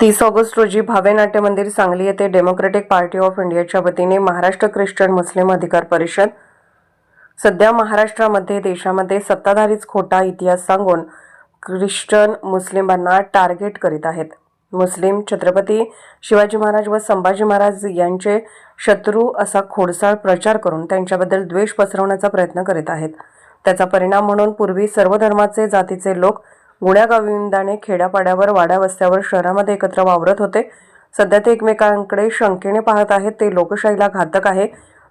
तीस ऑगस्ट रोजी भावे नाट्य मंदिर सांगली येथे डेमोक्रेटिक पार्टी ऑफ इंडियाच्या वतीने महाराष्ट्र ख्रिश्चन मुस्लिम अधिकार परिषद सध्या महाराष्ट्रामध्ये देशामध्ये सत्ताधारीच खोटा इतिहास सांगून ख्रिश्चन मुस्लिमांना टार्गेट करीत आहेत. मुस्लिम छत्रपती शिवाजी महाराज व संभाजी महाराज यांचे शत्रू असा खोडसाळ प्रचार करून त्यांच्याबद्दल द्वेष पसरवण्याचा प्रयत्न करीत आहेत. त्याचा परिणाम म्हणून पूर्वी सर्व धर्माचे जातीचे लोक गुण्यागाविंदाने खेड्यापाड्यावर वाड्या वस्त्यावर शहरामध्ये एकत्र वावरत होते. सध्या ते एकमेकांकडे शंकेने पाहत आहेत. ते लोकशाहीला घातक आहे.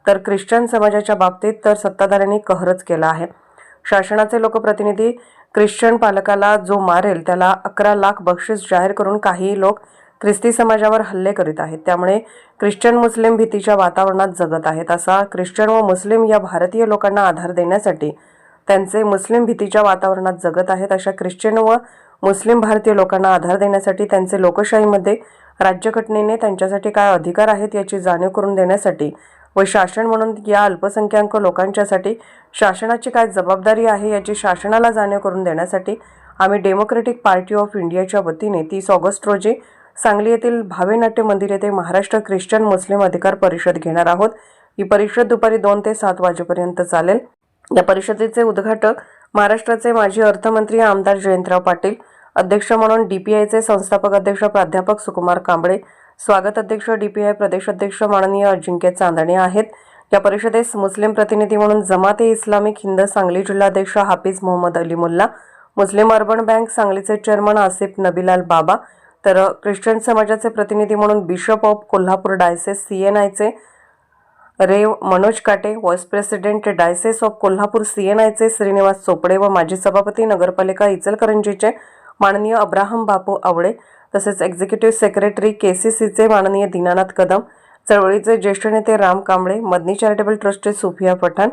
तर ख्रिश्चन समाजाच्या बाबतीत तर सत्ताधाऱ्यांनी कहरच केला आहे. शासनाचे लोकप्रतिनिधी ख्रिश्चन पालकाला जो मारेल त्याला अकरा लाख बक्षीस जाहीर करून काही लोक ख्रिस्ती समाजावर हल्ले करीत आहेत. त्यामुळे ख्रिश्चन मुस्लिम भीतीच्या वातावरणात जगत आहेत. असा ख्रिश्चन व मुस्लिम या भारतीय लोकांना आधार देण्यासाठी त्यांचे मुस्लिम भीतीच्या वातावरणात जगत आहेत. अशा ख्रिश्चन व मुस्लिम भारतीय लोकांना आधार देण्यासाठी त्यांचे लोकशाहीमध्ये राज्यघटनेने त्यांच्यासाठी काय अधिकार आहेत याची जाणीव करून देण्यासाठी व शासन म्हणून या अल्पसंख्याक लोकांच्यासाठी शासनाची काय जबाबदारी आहे याची शासनाला जाणीव करून देण्यासाठी आम्ही डेमोक्रेटिक पार्टी ऑफ इंडियाच्या वतीने तीस ऑगस्ट रोजी सांगली येथील भावे नाट्य मंदिर येथे महाराष्ट्र ख्रिश्चन मुस्लिम अधिकार परिषद घेणार आहोत. ही परिषद दुपारी दोन ते सात वाजेपर्यंत चालेल. या परिषदेचे उद्घाटक महाराष्ट्राचे माजी अर्थमंत्री आमदार जयंतराव पाटील अध्यक्ष म्हणून डीपीआयचे संस्थापक अध्यक्ष प्राध्यापक सुकुमार कांबळे स्वागत अध्यक्ष डीपीआय प्रदेश अध्यक्ष माननीय अजिंक्य चांदणे आहेत. या परिषदेस मुस्लिम प्रतिनिधी म्हणून जमात ए इस्लामिक हिंद सांगली जिल्हाध्यक्ष हाफिज मोहम्मद अली मुल्ला मुस्लिम अर्बन बँक सांगलीचे चेअरमन आसिफ नबीलाल बाबा तर ख्रिश्चन समाजाचे प्रतिनिधी म्हणून bishop of Kolhapur diocese C N आयचे Rev Manoj Kate vice president diocese of Kolhapur सीएनआयचे Shrinivas Chopde व माजी सभापती नगरपालिका इचलकरंजीचे माननीय अब्राहम बापू आवळे तसेच एक्झिक्युटिव्ह सेक्रेटरी के सी सीचे माननीय दीनानाथ कदम चळवळीचे ज्येष्ठ नेते राम कांबळे मदनी चॅरिटेबल ट्रस्टचे सुफिया पठाण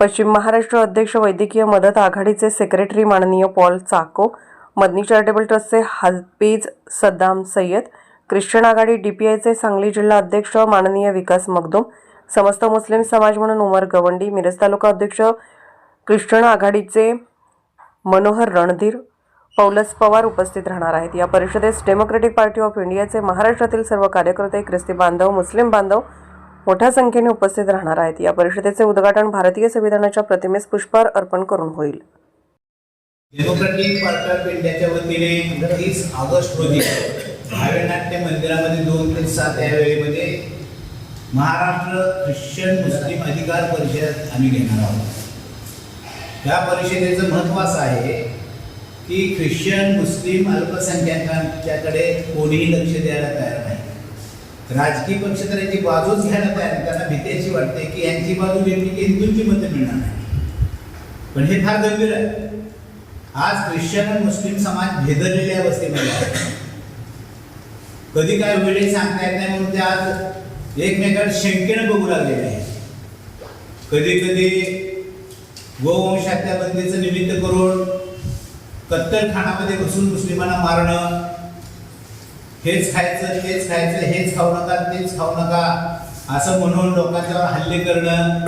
पश्चिम महाराष्ट्र अध्यक्ष वैद्यकीय मदत आघाडीचे सेक्रेटरी माननीय पॉल चाको मदनी चॅरिटेबल ट्रस्टचे हाफिज सद्दाम सय्यद ख्रिश्चन आघाडी डीपीआयचे सांगली जिल्हा अध्यक्ष माननीय विकास मगदुम समस्त मुस्लिम समाज म्हणून उमर गवंडी मिरज तालुका अध्यक्ष ख्रिश्चन आघाडीचे मनोहर रणधीर पौलस पवार उपस्थित राहणार आहेत. या परिषदेस डेमोक्रेटिक पार्टी ऑफ इंडियाचे महाराष्ट्रातील सर्व कार्यकर्ते ख्रिस्ती बांधव मुस्लिम बांधव मोठ्या संख्येने उपस्थित राहणार आहेत. या परिषदेचे उद्घाटन भारतीय संविधानाच्या प्रतिमेस पुष्पहार अर्पण करून होईल. डेमोक्रेटिक पार्टी ऑफ इंडियाच्या वतीने तीस ऑगस्ट रोजी भावे नाट्य मंदिरामध्ये दोन ते सात या वेळेमध्ये म्हणजे महाराष्ट्र ख्रिश्चन मुस्लिम अधिकार परिषद आम्ही घेणार आहोत. या परिषदेचं महत्त्व असं आहे की ख्रिश्चन मुस्लिम अल्पसंख्याकांच्याकडे कोणीही लक्ष द्यायला तयार नाही. राजकीय पक्ष तर याची बाजूच घ्यायला तयार त्यांना भीती अशी वाटते की यांची बाजू घेतली की हिंदूंची मतं मिळणार नाही. पण हे फार गंभीर आहे. आज ख्रिश्चन आणि मुस्लिम समाज भेदरलेल्या अवस्थेमध्ये आहे. कधी काय वेळे सांगता येत नाही म्हणून ते आज एकमेकांना शंकेनं बघू लागलेले आहे कधी कधी गोवंश हत्याबंदीचं निमित्त करून कत्तलखानामध्ये बसून मुस्लिमांना मारणं हेच खायचं तेच खायचं हेच खाऊ नका तेच खाऊ नका असं म्हणून लोकांच्यावर हल्ले करणं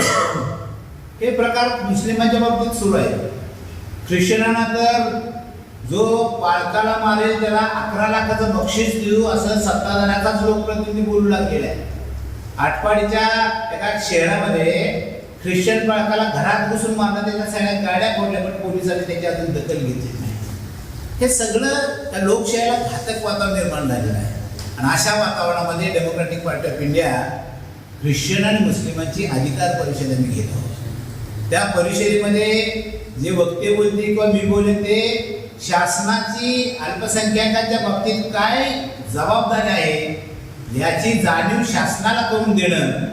हे प्रकार मुस्लिमांच्या बाबतीत सुरू आहे ख्रिश्चनांना तर जो पालकाला मारेल त्याला अकरा लाखाचं बक्षीस देऊ असं सत्ताधाऱ्याचाच लोकप्रतिनिधी बोलू लागलेला आहे. आटपाडीच्या एका शहरामध्ये ख्रिश्चन बाळकाला घरात घुसून मारण्यात त्याच्या सगळ्या गाड्या फोडल्या पण पोलिसांनी त्याची अजून दखल घेतली नाही. हे सगळं त्या लोकशाहीला घातक वातावरण निर्माण झालेलं आहे. आणि अशा वातावरणामध्ये Democratic Party of India Christian आणि मुस्लिमांची अधिकार परिषद आम्ही घेत आहोत. त्या परिषदेमध्ये जे वक्ते बोलते किंवा मी बोलले ते शासनाची अल्पसंख्याकांच्या बाबतीत काय जबाबदारी आहे याची जाणीव शासनाला करून देणं.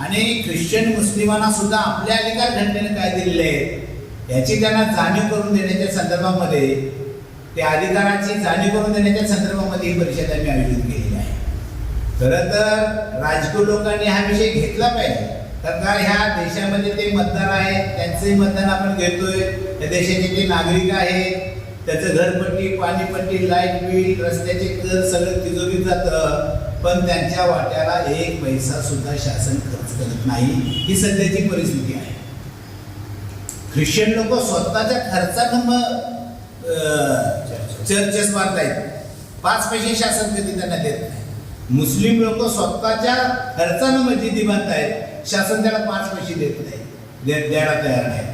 आणि ख्रिश्चन मुस्लिमांना सुद्धा आपल्या अधिकार घटनेने काय दिलेले आहेत याची त्यांना जाणीव करून देण्याच्या संदर्भामध्ये त्या अधिकाराची जाणीव करून देण्याच्या संदर्भामध्ये ही परिषद आम्ही आयोजित केलेली आहे. खरं तर राजकीय लोकांनी हा विषय घेतला पाहिजे. तर का ह्या देशामध्ये ते मतदार आहेत त्यांचंही मतदान आपण घेतोय त्या देशाचे ते नागरिक आहेत त्याचं घरपट्टी पाणीपट्टी लाइट बिल रस्त्याचे कर सगळं तिजोरीत जातं पण त्यांच्या वाट्याला एक पैसा सुद्धा शासन खर्च करत नाही. ही सध्याची परिस्थिती आहे. ख्रिश्चन लोक स्वतःच्या खर्चानं मग अं, चर्चेस मारतायत. पाच पैसे शासन कधी त्यांना देत नाही. मुस्लिम लोक स्वतःच्या खर्चानं मस्जिदी बांधतायत. शासन त्याला पाच पैसे देत नाही. दे- द्यायला तयार नाही.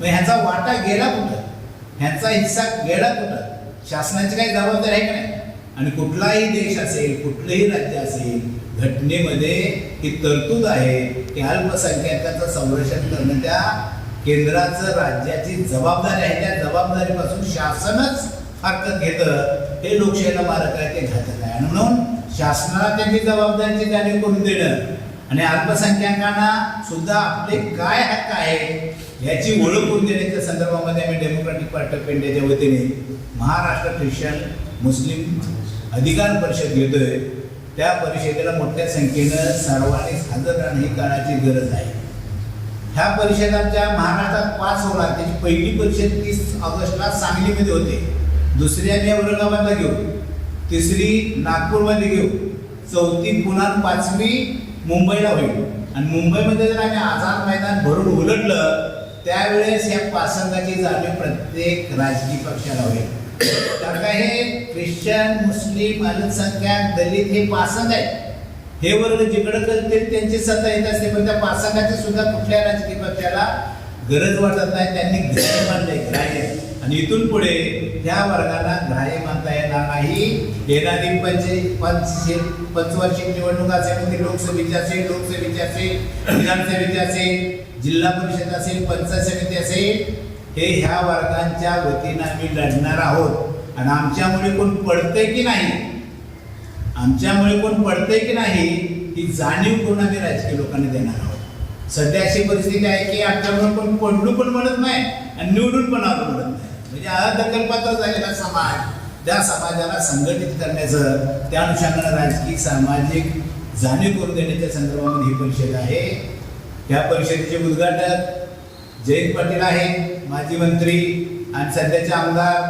मग ह्याचा वाटा गेला कुठं? ह्यांचा हिस्सा गेला कुठं शासनाची काही जबाबदारी आहे का नाही? आणि कुठलाही देश असेल कुठलंही राज्य असेल घटनेमध्ये ही तरतूद आहे की अल्पसंख्याकांचं संरक्षण करणं त्या केंद्राचं राज्याची जबाबदारी आहे. त्या जबाबदारीपासून शासनच हरकत घेतं. हे लोकशाहीला मारक आहे ते घातक आहे. आणि म्हणून शासनाला त्यांनी जबाबदारीची जाणीव करून देणं आणि अल्पसंख्याकांना सुद्धा आपले काय हक्क आहे याची ओळख करून देण्याच्या संदर्भामध्ये आम्ही डेमोक्रॅटिक पार्टी ऑफ इंडियाच्या वतीने महाराष्ट्र ख्रिश्चन मुस्लिम अधिकार परिषद घेतोय. त्या परिषदेला मोठ्या संख्येनं सर्वांनीच हजर राहणं ही काळाची गरज आहे. ह्या परिषद आमच्या महाराष्ट्रात पाच होणार त्याची पहिली परिषद तीस ऑगस्टला सांगलीमध्ये होते. दुसरी आम्ही औरंगाबादला घेऊ. तिसरी नागपूरमध्ये घेऊ. चौथी पुन्हा पाचवी मुंबईला होईल. आणि मुंबईमध्ये जर आम्ही आझाद मैदान भरून उलटलं त्यावेळेस या पासंगाची जाणीव प्रत्येक राजकीय पक्षाला होईल. कारण का हे ख्रिश्चन मुस्लिम अल्पसंख्याक दलित हे पासंग आहे हे वर्ग जिकडं करतील त्यांची सत्ता येत असते पण त्या पासंगाची सुद्धा कुठल्या राजकीय पक्षाला गरज वाटत नाही. त्यांनी ग्राह्य मानले ग्राह्य आणि इथून पुढे त्या वर्गाला ग्राह्य मानता येणार नाही. येणारी पंचे पंचशे पंचवार्षिक निवडणूक असेल मग ती लोकसभेची असेल लोकसभेची असेल विधानसभेची असेल जिल्हा परिषद असेल पंचायत समिती असेल हे ह्या वर्गांच्या वतीनं आम्ही लढणार आहोत. आणि आमच्यामुळे कोण पडतंय की नाही? आमच्यामुळे कोण पडतंय की नाही ही जाणीव करून आम्ही राजकीय लोकांना देणार आहोत. सध्या अशी परिस्थिती आहे की आमच्यामुळे कोण पडलो पण म्हणत नाही आणि निवडून पण आलो म्हणत नाही. म्हणजे अदखलपात्र झालेला समाज त्या समाजाला संघटित करण्याचं त्या अनुषंगानं राजकीय सामाजिक जाणीव करून देण्याच्या संदर्भामध्ये ही परिषद आहे. या परिषदेचे उद्घाटक जयंत पाटील आहेत माजी मंत्री आणि सध्याचे आमदार.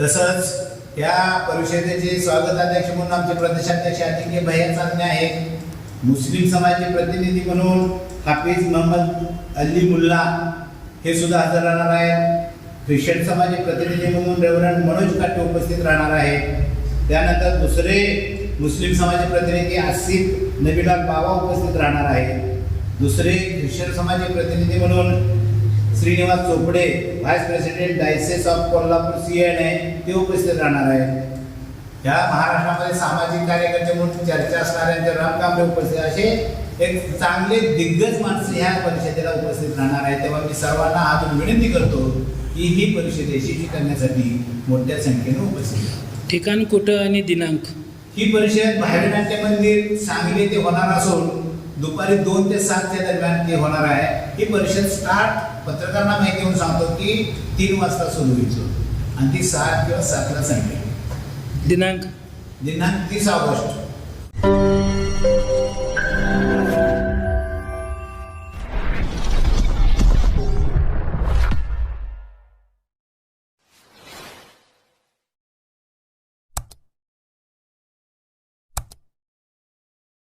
तसंच या परिषदेचे स्वागताध्यक्ष म्हणून आमचे प्रदेशाध्यक्ष अजिंक्य भैया चांदणे आहेत मुस्लिम समाजाचे प्रतिनिधी म्हणून हाफिज मोहम्मद अल्ली मुल्ला हे सुद्धा हजर राहणार आहेत. ख्रिश्चन समाजी प्रतिनिधी म्हणून रेवरंड मनोज काटे उपस्थित राहणार आहेत त्यानंतर दुसरे मुस्लिम समाजी प्रतिनिधी आसिफ नबीलाल बाबा उपस्थित राहणार आहेत दुसरे ख्रिश्चन समाजी प्रतिनिधी म्हणून Shrinivas Chopde vice president diocese of Kolhapur C N A ते उपस्थित राहणार आहेत या महाराष्ट्रामध्ये सामाजिक कार्यकर्ते म्हणून चर्चा असणाऱ्यांचे राम कांबळे उपस्थित असे एक चांगले दिग्गज माणसं ह्या परिषदेला उपस्थित राहणार आहेत तेव्हा मी सर्वांना हातून विनंती करतो की ही परिषद यशस्वी करण्यासाठी मोठ्या संख्येने उपस्थित. ठिकाण कुठं आणि दिनांक? ही परिषद भाविनाट्य मंदिर सांगली ते होणार असून दुपारी दोन ते सातच्या दरम्यान ते होणार आहे. ही परिषद स्टार्ट पत्रकारांना माहिती देऊन सांगतो की तीन वाजता सुरू होईल. आणि ती सात किंवा सातला संपेल. दिनांक? दिनांक तीस ऑगस्ट.